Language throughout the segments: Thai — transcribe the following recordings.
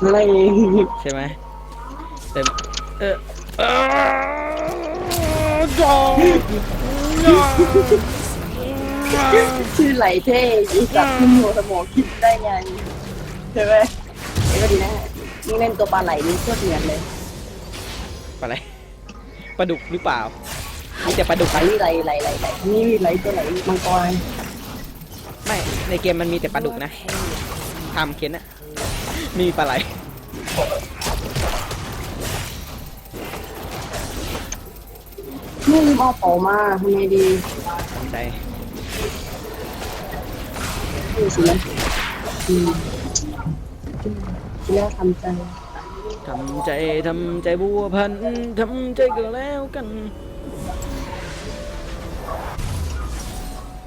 อะไรใช่ไหมแต่เออเออจอจอชื่อไหลเท่ยีสับขึ้นหัวสมองคิดได้ไงใช่ไหมไอ้ก็ดีนะนี่เล่นตัวปลาไหลนี่โคตรเหมือนเลยปลาอะไรปลาดุกหรือเปล่ามีแต่ปลาดุกไหลไหลไหลไหลไหลนี่ไหลตัวไหลมังกรไม่ในเกมมันมีแต่ปลาดุกนะทำเคนอะไมมีปลาไหลนี่ลืมเอาเป๋ามาทำไงดีทำใจดูสินะอืมแล้วทำใจทำใจทำใจบัวพันทำใจก็แล้วกัน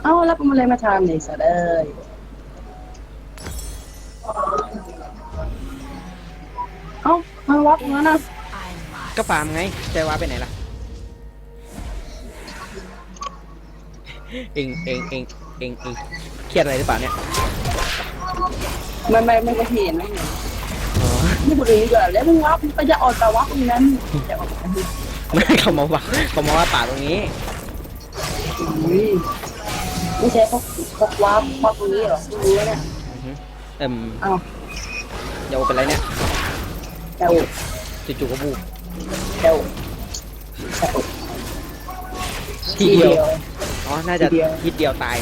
เอ้าแล้วมันอะไรมาทำเนี่ยสัตว์เอ้ย อ้ามาวัดงั้นนะก็ปาล์มไงใจว่าไปไหนล่ะ เองเองเองเองเองเครียดอะไรหรือเปล่าเนี่ยไม่ไม่ไม่ก็เห็นไม่เห็นอ๋อนี่บุรีดีกว่าแล้วมึงวับมึงก็จะออกแต่วับตรงนั้นจะออกแต่วับไม่เขามาว่าเขามาว่าป่าตรงนี้อุ้ยไม่ใช่พวกพวกวับวับตรงนี้เหรอไม่รู้เนี่ยอือฮึเอิ่มเอ้าเดี๋ยวเป็นไรเนี่ย เดาจู่ๆก็บูบเดาเดาทีเดียวทีอ๋อน่าจะทีเดียวทีเดียวตาย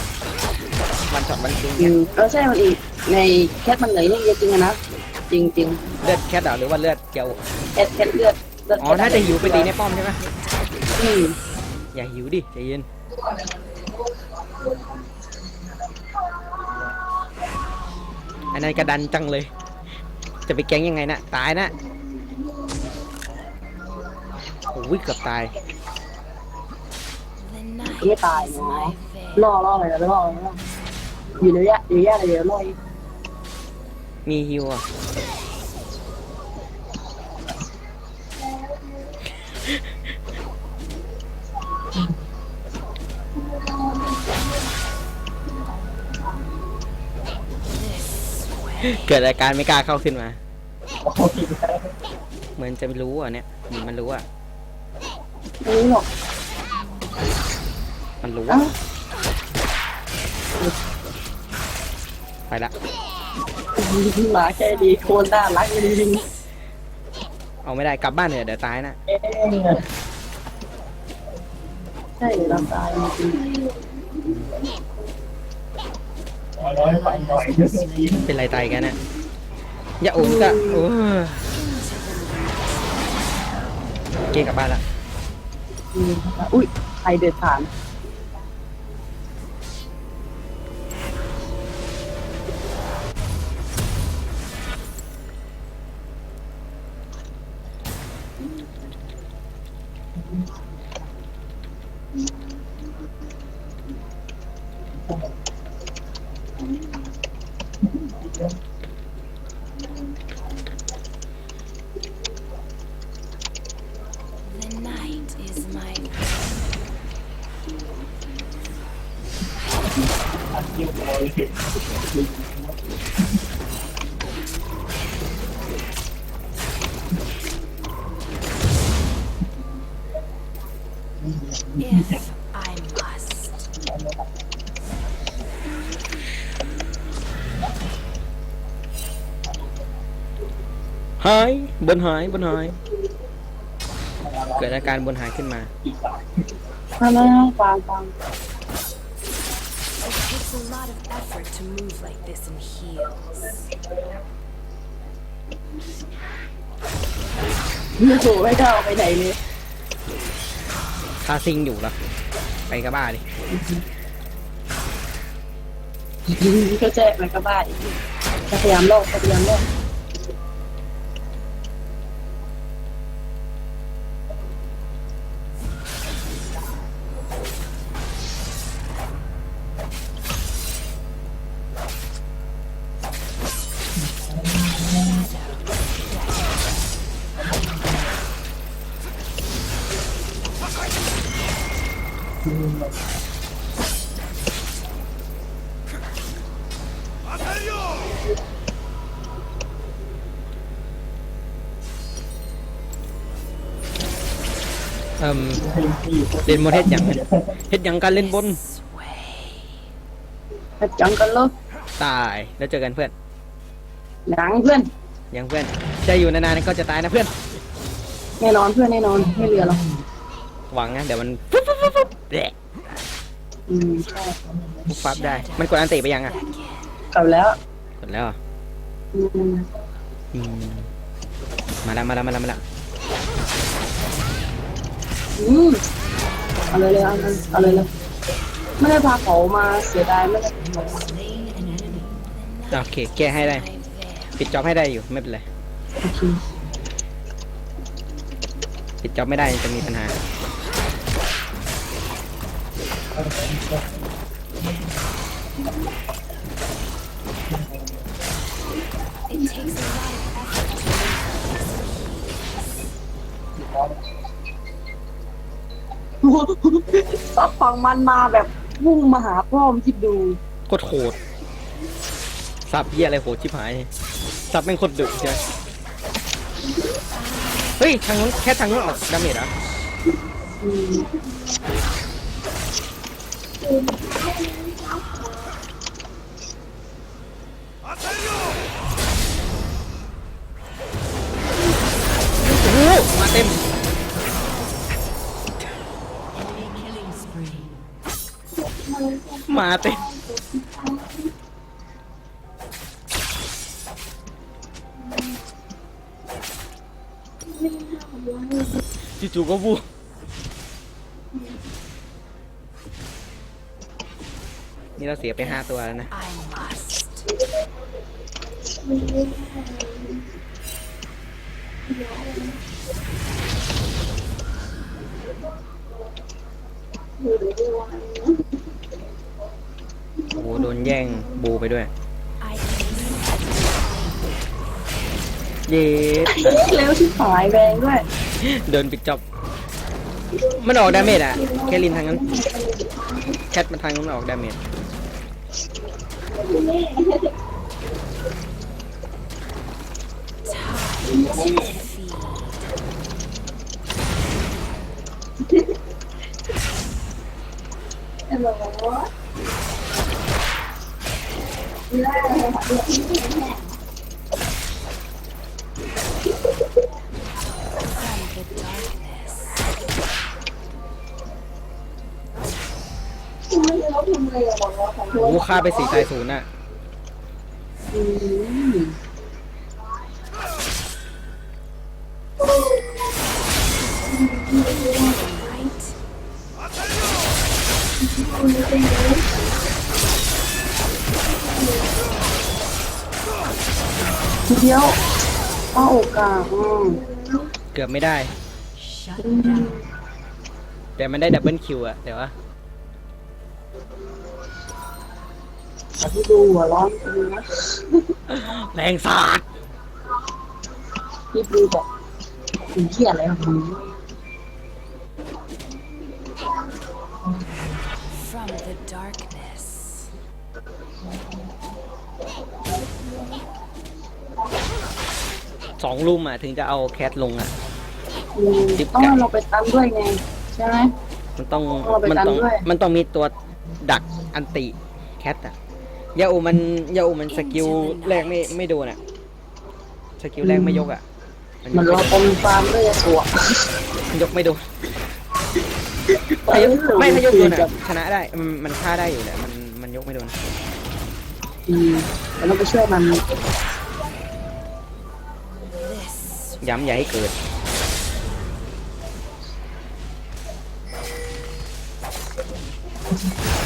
วันช็อตวันคิงอืเนี่ยมเออใช่มันอีกในแคทมันเหนื่อยนี่จริงๆอะนะจริงจริงเลือดแคทเหรอหรือว่าเลือดเกียวๆแคทแคทเลือดเลือดอ๋อน่าจะหิวไปตีในป้อมใช่ไหมอืมอย่าหิวดิใจเย็นอันนั้นกระดันจังเลย จะไปแก๊งยังไงนะตายนะโอ้ยเกือบตาย ไม่ตายเนาะล่อล่อเลยนะล่อล่ออยู่ระยะอยู่ระยะอะไรเดี๋ยวล่ออีกมีฮิวอะ เกิดอาการไม่กล้าเข้าขึ้นมา เหมือนจะไม่รู้อะเนี่ยเหมือนมันรู้อะไม่รู้หรอกมันรู้เอ้าไปละหมาแค่ดีโคนด้ารักจริงเอาไม่ได้กลับบ้านเถอะเดี๋ยวตายนะๆเอ๊ะใช่ลำตายจริง เป็นไรตายกันน่ะอย่าโอ้กะโอ้เกกลับบ้านละอุ้ยใครเดือดผ่าน 'If I must. หายบนหายบนหาย เกิดอาการบนหายขึ้นมามามาฟังฟัง effort to move like this in heels. โอ้โหไม่กล้าเอาไปไหนเลยคาซิงอยู่เหรอไปกับบ้าดิก็แจ้มันก็บ้าอีกจะพยายามโลกจะพยายามโลก เล่นบนเฮ็ดหยังเฮ็ดหยังการเล่นบน This way. แบบจังกันเลยตายแล้วเจอกันเพื่อน หนังเพื่อน ยังเพื่อนจะอยู่นานๆก็จะตายนะเพื่อน แน่นอนเพื่อนแน่นอนไม่เหลือหรอกหวังนะเดี๋ยวมันปุ๊บปุ๊บปุ๊บปุ๊บแดะอืมใช่ปุ๊บปั๊บได้ มันกดอันติไปยังอะ กลับแล้วกดแล้วเหรออืมอืมมาแล้วมาแล้วมาแล้วมาแล้วอืม เอาเลยเลยเอาเลยเอาเลยเลยไม่ได้พาเขามาเสียดายไม่ได้พาเขามาโอเค แก้ให้ได้ ปิดจ็อบให้ได้อยู่ ไม่เป็นไร โอเคปิดจ็อบไม่ได้จะมีปัญหา It takes a lot of effort to move like this in heels. ซับฟังมันมาแบบพุ่งมาหาพ่อมคิดดูโคตรโหดสับเยี่ยอะไรโหดชิบหายสับเป็นคนดุใช่ไหมเฮ้ยทางนู้นแค่ทางนู้นออกดาเมจเหรออืมโอ้โหมาเต็ม มาเต็มจู่ๆก็บูนี่เราเสียไปห้าตัวแล้วนะ I must. โอ้โหโดนแย่งบูไปด้วย I can เย็ดเร็วชิบหายแรงด้วยเดินปิดจ็อบมันออกดาเมจอะแคลินทางนั้นแคทมาทางนั้นออกดาเมจ โอ้โหฆ่าไปสี่ตายศูนย์อะอืม Right? เดียวป้าโอกาสอืมเกือบไม่ได้ Shut แต่มันได้ดับเบิลคิวอะแต่ว่า แต่ที่ดูหัวร้อนดูนะแรงสาดที่ดูบอกถึงเที่ยอะไรของมึง สองลุมอะถึงจะเอาแคทลงอะอืมจิ๊บต้องไก่ให้เราไปตันด้วยไง ใช่ไหม มันต้องเอาไปมันกันต้องด้วย มันต้องมีตัวดักอันติแคทอะยาอูมันยาอูมันสกิลแรกไม่ไม่โดนอะสกิลแรกไม่ยกอะมันรอปมฟาร์มด้วยยาสัวมันยกไม่โดนถ้ายกไม่ถ้ายกโดนอะชนะได้มันมันฆ่าได้อยู่แหละมันมันยกไม่โดน อืมแล้วเราไปช่วยมัน This ย้ำอย่าให้เกิด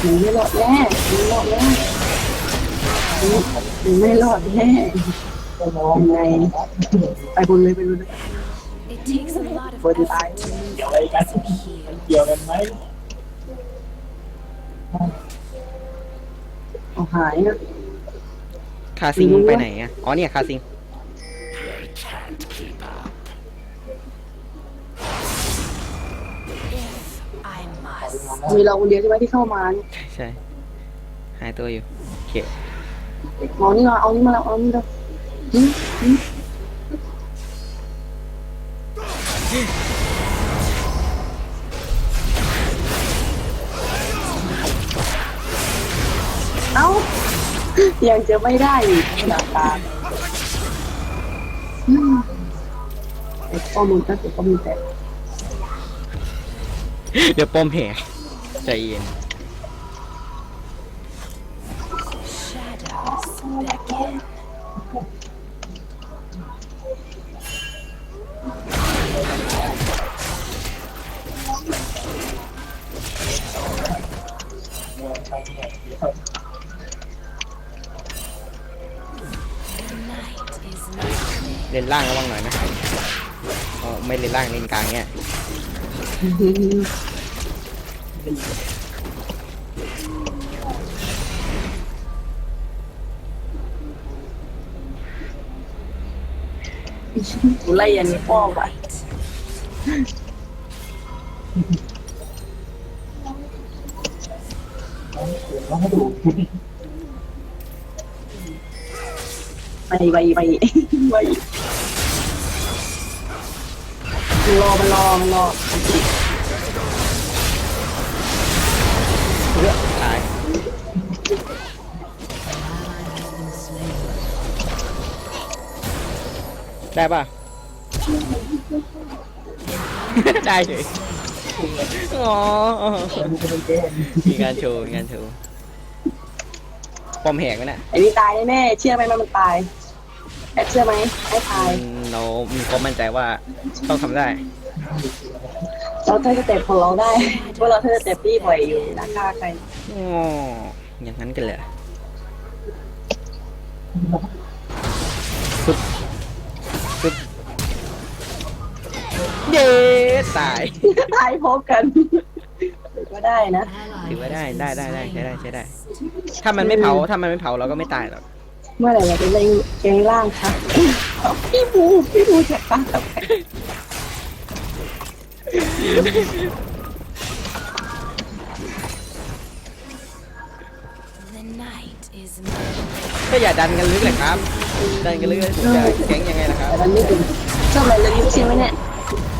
หนูไม่รอดแน่หนูไม่รอดแน่หนูไม่รอดแน่ยังไงไปบนเลยไปบนเลย it takes a lot of What did effort I- to move like this in heels. เกี่ยวกันไหมเอาหายนะคาซิงไปไหนอะ อ๋อเนี่ยคาซิง มีเราคนเดียวใช่ไหมที่เข้ามาใช่หายตัวอยู่โอเคเอนี่มาเอานี่มาเอานี่มาหึเอ้ายังจะไม่ได้อีกขนาดตาอืมเก็บข้อมูลก็เก็บข้อมูลแต่ เดี๋ยวป้อมแหก ใจเย็นเล่นล่างระวังหน่อยนะอ๋อไม่เล่นล่างเล่นกลางเนี่ย กูไล่ยันนี้พ่อว่ะไปไปไปไปรอมันรอมันรอ ได้ป่ะ ได้เฉยอ๋อ มีงานโชว์มีงานโชว์ป้อมแหกไหมน่ะไอ้นี่ตายแน่ๆเชื่อไหมว่ามันตายแอบเชื่อไหมให้ตาย อืมเรามีความมั่นใจว่าต้องทำได้ เราเธอจะเตะของเราได้เพราะเราเธอจะเตะพี่บ่อยอยู่นะฆ่าใครอ๋ออย่างนั้นกันเลยสุดสุดเย้ตาย ตายพบกันก็ได้นะถือว่าได้ได้ได้ได้ใช้ได้ใช้ได้ ถ้ามันไม่เผาถ้ามันไม่เผาเราก็ไม่ตายหรอกเมื่อไหร่เราจะเล่นเกงล่างคะพี่บูพี่บูจะฆ่ากั ก็อย่าดันกันลึกเลยครับ ดันกันลึกเลยผมจะแก๊งยังไงล่ะครับแต่มันไม่เป็นชอบอะไรเลยยิ้มใช่ไหมเนี่ย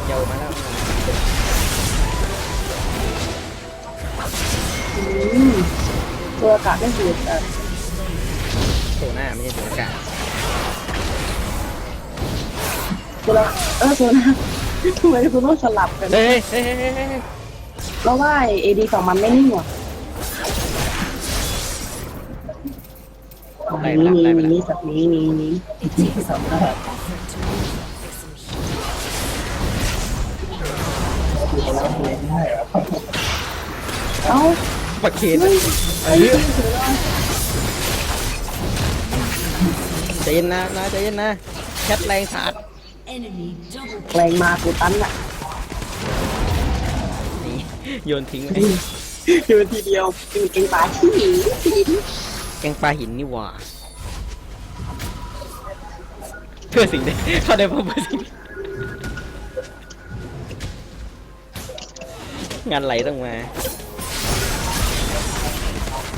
เยามาแล้วอืมตัวอากาศไม่สูดอะโถหน้าไม่ใช่โถอากาศตัวละเออตัวนะ ทำไมคุณต้องสลับกัน เฮ้ยเฮ้ยเฮ้ยเฮ้ยเฮ้ยเราว่าเอดีฝั่งมันไม่นิ่งว่ะไล่นี่ไปแล้วไล่ไปนี่แล้วนี่สักนี้นี่นี่ It takes a lot of effort to move like this in here. เอ้าปักเคนเฮ้ยเอ้ยใจเย็นนะนะใจเย็นนะแคทแรงสาด Enemy double แรงมากูตันอะนี่โยนทิ้งไว้อยู่ทีเดียวเป็นเก่งปลาที่หินหินแกงปลาหินนี่หว่าเพื่อสิ่งใดเขาได้พบเพื่อสิ่งใดงานไหลต้องมา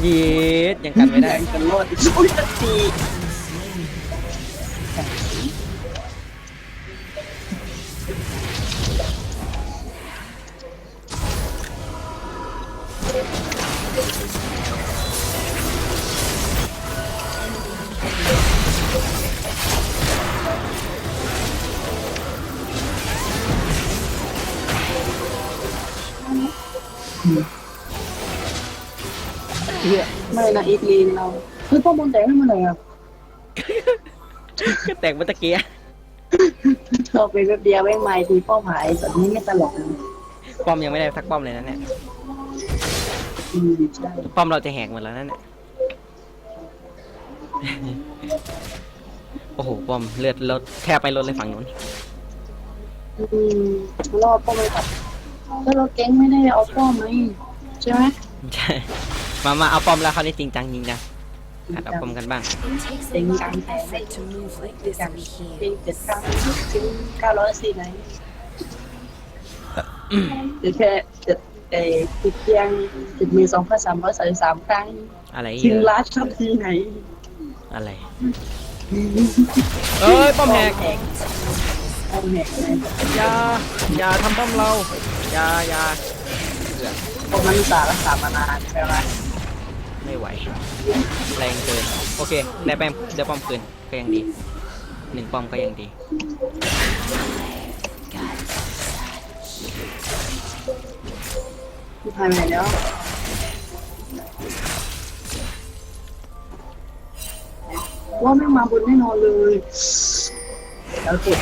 เย็ดยังกันไม่ได้ แรงกันโลดอุ้ยต เพื่อไม่นะอีกลีนเราเฮ้ยพ่อมนแดงให้มันหน่อยอะก็แตกเมื่อตะเกียเราไปแป๊บเดียวแม่งไม่ทีป้อมหายแบบนี้ไม่ตลกนะป้อมยังไม่ได้สักป้อมเลยนะเนี่ยอืมใช่ป้อมเราจะแหกหมดแล้วนั่นเนี่ยโอ้โหป้อมเลือดลดแทบไปลดเลยฝั่งนู้นอืมรอบป้อมไม่ตัด ถ้าเราเก่งไม่ได้เอาป้อมไหมใช่ไหมใช่มามาเอาป้อมแล้วคราวนี้จริงจังจริงจังหัดเอาป้อมกันบ้าง It takes a lot of effort to move like this จาก in เพล here. งเจ็ดครั้งถึงเก้าร้อยสี่ไหนหรือแค่เจ็ดเอติดเพียงติดมือสองพันสามร้อยสามสิบสามครั้งอะไรถึเยงอะล้านชอบที่ไหนอะไร เอ้ยป้อมแหกแหกป้ อมแหกเลยอย่าอย่าทำป้อมเราอย่าอย่าเสือกพวกมันอุตสาห์รักษามานานใช่ไหมไม่ไหว แรงเกิน โอเคได้แป้มได้ป้อมคืนก็ยังดีหนึ่งป้อมก็ยังดีพี่พายไปไหนแล้วว่าไม่งมาบนแน่นอนเลยแล้วเจ็บ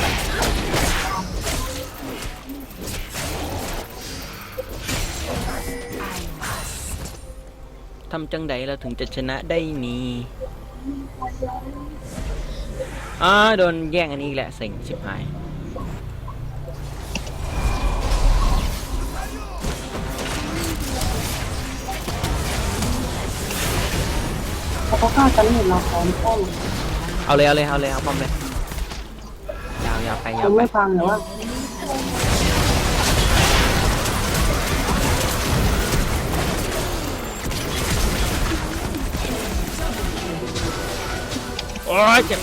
ทำจังใดเราถึงจะชนะได้นี่อ่าโดนแย่งอันนี้อีกแหละเซ็งชิบหายเขาก็กล้ากันเห็นเราพร้อมป้องเอาเลยเอาเลยเอาเลยเอาป้อมเลยยาวยาวไปยายัวงไปไม่ฟังแต่ว่า อ้ยเจ็บ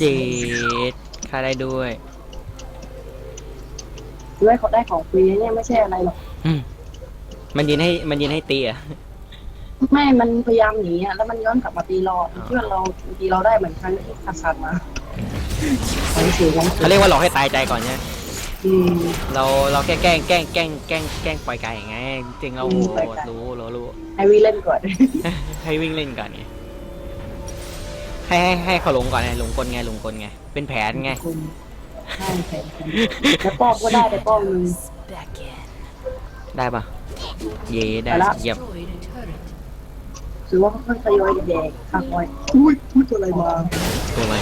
เด็ดค่าได้ด้วย ด้วยเขาได้ของฟรีเนี่ยไม่ใช่อะไรหรอก อืมมันยืนให้มันยืนให้ตีอะ ไม่มันพยายามหนีอะแล้วมันย้อนกลับมาตีเราเพื่อนเราตีเราได้เหมือนครั้งที่คาซันมาไปเสียงเขาเรียกว่าหลอกให้ตายใจก่อนเนี่ยอืม เราเราแค่แกล้งแกล้งแกล้งแกล้งแกล้งปล่อยไก่ไงจริงเราอืมปล่อยไก่ รู้รู้รู้ให้วีเล่นก่อน ให้วิ่งเล่นก่อนไงให้ให้ให้เขาหลงก่อนไงหลงกลไงหลงกลไง เป็นแผนไง คุณใช่ใช่แล้วป้อมก็ได้แต่ป้อมนึง Beckon. ได้ปะเย่ได้ ไปละ เยี่ยม Destroyed a turret. ถือว่าค่อยๆทยอยแดกข้างไว้อุ้ยพูดตัวอะไรมาตัวอะไร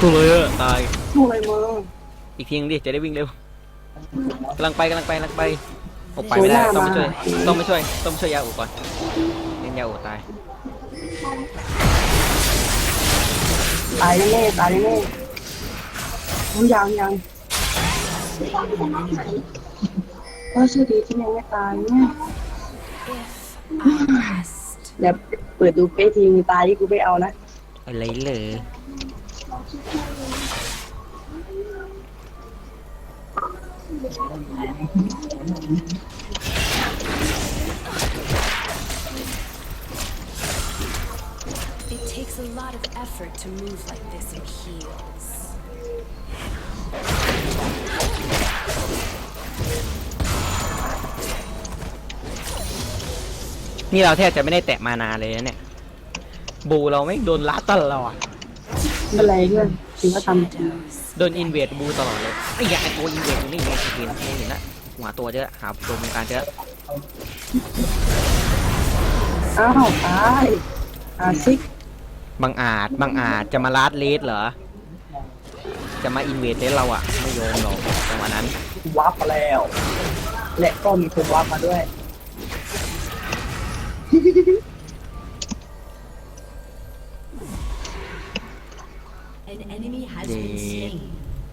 ตัวเลยอะตายตัวอะไรมาอีกทีนึงดิจะได้วิ่งเร็วกำลังไปกำลังไปกำลังไปโอ้ไปไม่ได้ต้องมาช่วยต้องมาช่วยต้องมาช่วยยาอูก่อนเล่นยาอูตายตายแน่ๆตายแน่ๆอุ้ยยังยังก็ชื่อดีที่ยังไม่ตายเนี่ย If I must. เดี๋ยวเปิดดูเป๊ะทีมีตายที่กูไม่เอานะ อะไรเลย นี่เราแทบจะไม่ได้แตะมานานเลยนะเนี่ย บูเราไม่งโดนลัดตลอดไม่เป็นไรเพื่อนถือว่าท Shadows. โดนอินเวดบูตลอดเลยไอ้ยาไอ้ตัวอินเวดอยู่นี่ไงเห็นเห็นนะหัวตัวเจอหาตัวมีการเจอำอ้าวตายอาซิกบังอาจบังอาจจะมาลัดเลสเหรอ จะมาอินเวดเลสเราอะไม่โยนหรอกจังหวะนั้น วับมาแล้ว และก็มีคนวับมาด้วย An enemy has been been slain.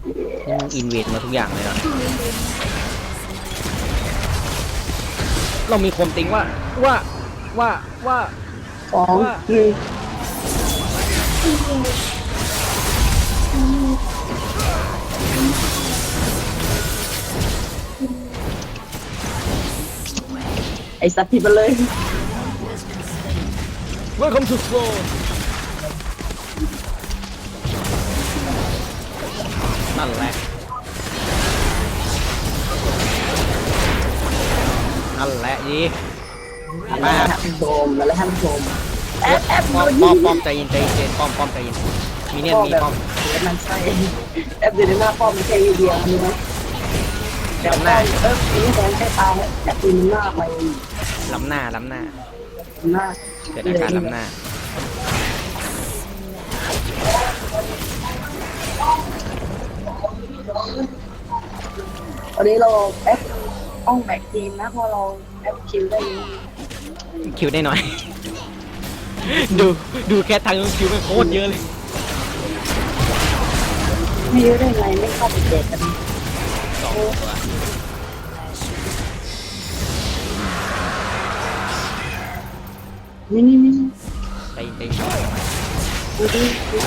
นี่มึงอินเวดมาทุกอย่างเลยเหรอเรามีความติงว่าว่าว่าว่าสองว่าหนึ่งไอสัตว์ผิดไปเลย Welcome to Slow นั่นแหละนั่นแหละยีมาท่านผู้ชมมาแล้วท่านผู้ชมแอบแอบป้อมโดป้อมนป้อมใจเย็นใจเย็นป้อมป้อมใจเย็นมีเนี่ยมีป้อมเดี๋ยวมันใช่แอบอยู่ในหน้าป้อมไม่ใช่วีเดียวนี่นะแต่ป้อมเออปีนี้แทงแค่ตายแอบปืนหน้าไปล้ำหน้าล้ำหน้าหน้า เกิดอาการล้ำหน้าตอนนี้เราแอปต้องแบกทีมนะเพราะเราแอปคิวได้เยอะคิวได้น้อย ดูดูแค่ทางคิวมันโคตรเยอะเลย ไม่เยอะได้ไงไม่เข้าไปเด็กกันสองตัว นี่นี่นี่ไปไปดูดิดู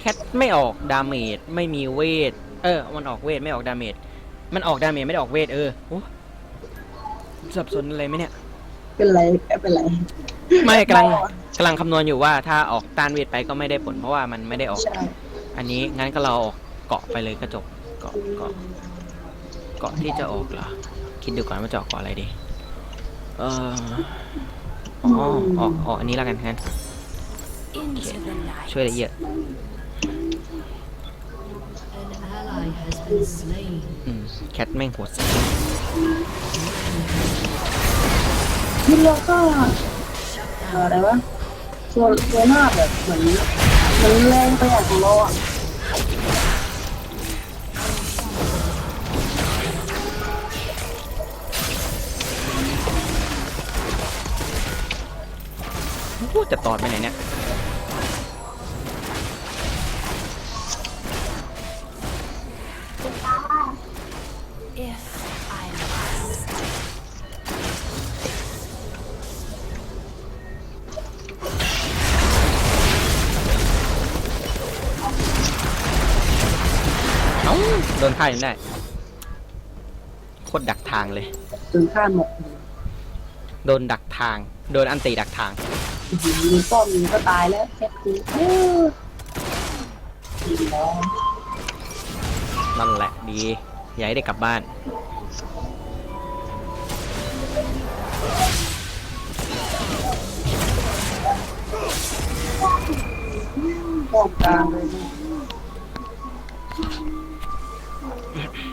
แคทไม่ออกดาเมจไม่มีเวท เออ มันออกเวท ไม่ออกดาเมจ มันออกดาเมจไม่ได้ออกเวทเออโอ้สับสนอะไรไหมเนี่ย เป็นไรแค่เป็นไร ไม่กำลังกำลังคำนวณอยู่ว่าถ้าออกต้านเวทไปก็ไม่ได้ผล เพราะว่ามันไม่ได้ออก ใช่ อันนี้งั้นก็เราออกเกาะไปเลยก็จบเกาะเกาะเกาะที่จะออกเหรอคิดดูก่อนว่าจะออกเกาะอะไรดี เอออ๋อออกออกอันนี้แล้วกันงั้น Into the night. ช่วยได้เยอะ An แคทแม่งโหดสัสที่เราก็อะไรวะตัวตัวหน้าแบบเหมือนเหมือนแรงไปอย่างของเราอะพูดจะตอดไปไหนเนี่ย ฆ่ายังได้โคตรดักทางเลย ถึงข้ามหมกโดนดักทาง โดนอันตีดักทาง มีป้อมมีก็ตายแล้วแค่คือเออดีแล้วนั่นแหละดีอย่าให้ได้กลับบ้าน ป้อมกลางเลยไปบุ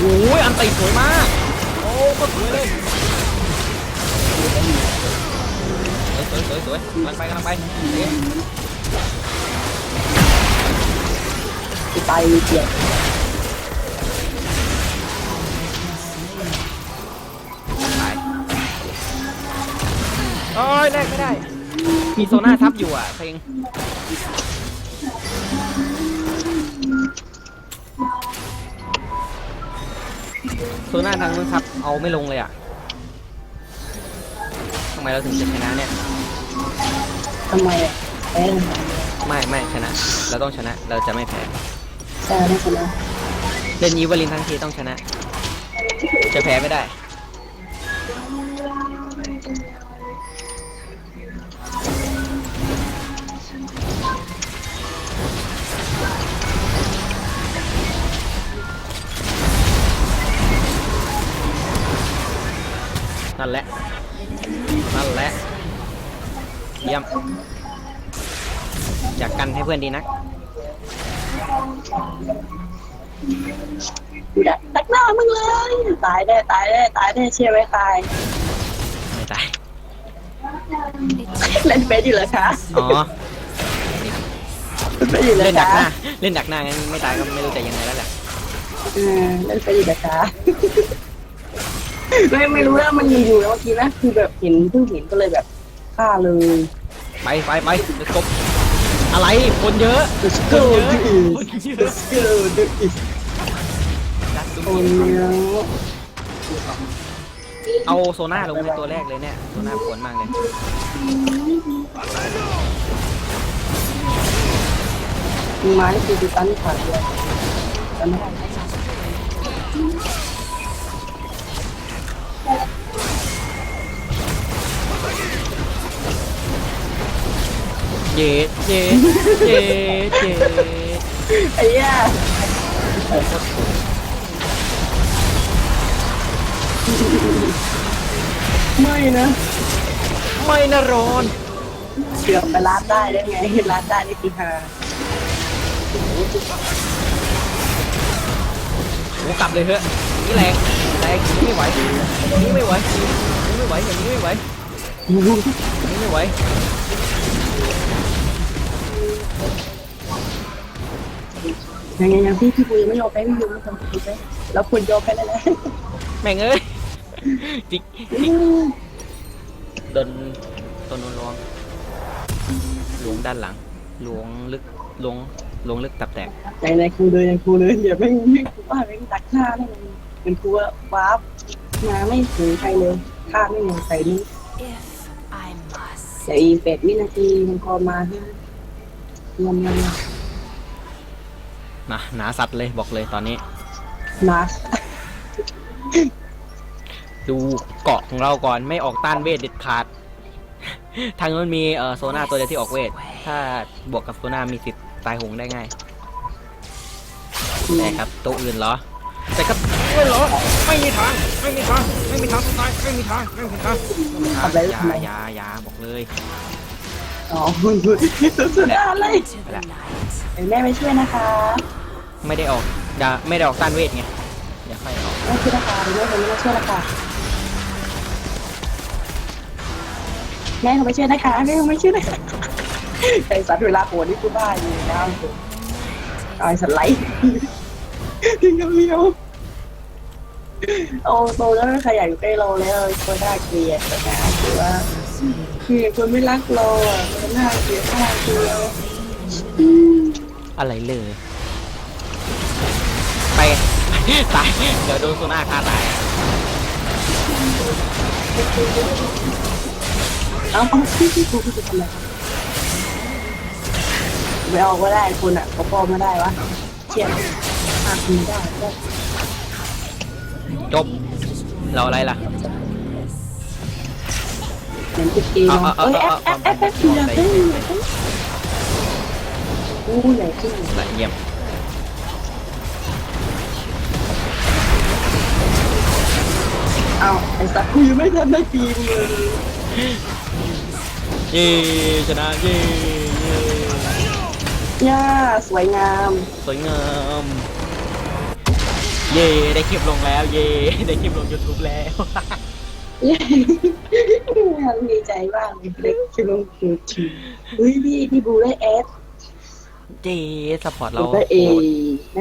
โลว์เบาไหวกันบ่โอ้ยอันตีสวยมาก โอ้ก็สวยเลยสวยสวยสวยสวยกำลังไปกำลังไปเอ๊ะไปเจียตายโอ้ยแลกไม่ได้ มีโซน่าทับอยู่อะเพลง โซน่าทางนู้นทับ เอาไม่ลงเลยอะทำไมเราถึงจะชนะเนี่ย ทำไมอะแพ้ไม่ไม่ชนะ เราต้องชนะ เราจะไม่แพ้ใช่ไม่ชนะ เล่นยีวลินทั้งทีต้องชนะ จะแพ้ไม่ได้ พื่อนดีนักดูดักตักหน้ามึงเลย ตายได้ตายได้ตายได้เชื่อไหมตาย ไม่ตาย เล่นเฟซอยู่เหรอคะอ๋อ เล่นเฟซอยู่เหรอเล่นดักหคะน้า เล่นดักหน้างั้นไม่ตายก็ไม่รู้จะยังไงแล้วแหละ เออเล่นเฟซอยู่เหรอคะไม่ไม่รู้แล้วมันมีอยู่แล้วเมื่อกี้นะคือแบบเห็นเพิ่งเห็นก็เลยแบบฆ่าเลย ไปไปไปเดี๋ยวกบ อะไรคนเยอะ Let's คนเยอะ do ค it นเยอะ Let's go do it ดักดูคนเอะเอาโซน่าลงในตัวแรกเลยเนี่ยโซน่าควรมากเลยไม้คือดิตันขาดเลยตันไม่ได้ เย็ดเย็ดเย็ดเย็ดไอ้เหี้ยไม่นะไม่นะรอนเกือบไปร้านได้ได้ไงร้านได้นี่คือฮาโอ้กลับเลยเถอะนี่แรงแรงอย่างนี้ไม่ไหวอย่างนี้ไม่ไหวอย่างนี้ไม่ไหวอย่างนี้ไม่ไหวอย่างนี้ไม่ไหว ยังไงยังพี่พี่ปูยังไม่ยอมไปพี่ยูไม่ทำพี่ไปแล้วคุณยอมไปแล้วนะแม่งเอ้ยจิกจิกโดนตัวนู้นล้วงล้วงด้านหลังล้วงลึกล้วงล้วงลึกตับแตกในในครูเลยในครูเลยอย่าไม่ไม่ครูว่าไม่ตักฆ่าได้ไงเป็นครูว่าว้าบมาไม่ถึงใครเลยฆ่าไม่ลงใครนี่ If I must. แต่อีเป็ดวินาทีมันพอมาที่ยำยำนะหนาสัตว์เลยบอกเลยตอนนี้มาดูเกาะของเราก่อนไม่ออกต้านเวทเด็ดขาด ทางนู้นมีเอ่อโซน่าตัวเดียวที่ออกเวท ถ้าบวกกับโซน่ามีสิทธิ์ตายหงได้ง่ายแต่ครับตัวอื่นเหรอ แต่ครับไม่เหรอไม่มีทางไม่มีทางไม่มีทางตายไม่มีทางไม่มีทางไม่มีทางอยาอยาอยาบอกเลยอ๋อคุณคุณสุดยอดเลย To the night. เดี๋ยวแม่ไปช่วยนะคะ ไม่ได้ออกดาไม่ได้ออกต้านเวทไงเดี๋ยวค่อยออกแม่ช่วยนะคะเดี๋ยวแม่คนนี้มาช่วยนะคะแม่เขาไม่ช่วยนะคะแม่เขาไม่ช่วยนะคะไอ้สัตว์เวลาโหดนี่กูบ้าอยู่นะไอ้สัตว์ไหลทิ้ งกันเลี้ยวโอ้โตแล้วไม่ขยันอยู่ใกล้เราแล้วคนน่าเกลียดนะคือว่าคือคนไม่รักเราอะคนน่าเกลียดน่าเกลียดอืมอะไรเลย ไปตายเดี๋ยวโดนโซน่าฆ่าตายเอาเอาพี่พี่กูพี่จะทำอะไรไม่เอาก็ได้คุณอะเขาพอไม่ได้วะเชียร์หาคุณไม่ได้ก็จบ เราอะไรล่ะ เหมือนจุดเอเนาะเอาเอ้ยเอาแอเอาปแอปแอปแอปเชียร์เต้นอู้ใหญ่ขึ้นละเยี่ยมเอาไอ้สัตว์กูยังไม่ทันได้ปีมเลยเย้ชนะเย้เย้ย่าสวยงามสวยงาม เย้ได้คลิปลงแล้ว เย้ได้คลิปลง YouTube แล้ว เย้ดีใจมากเลยเล็กชิลงคิวทีเฮ้ยพี่พี่บูได้เอสเย้สปอร์ตเราได้เอโหดได้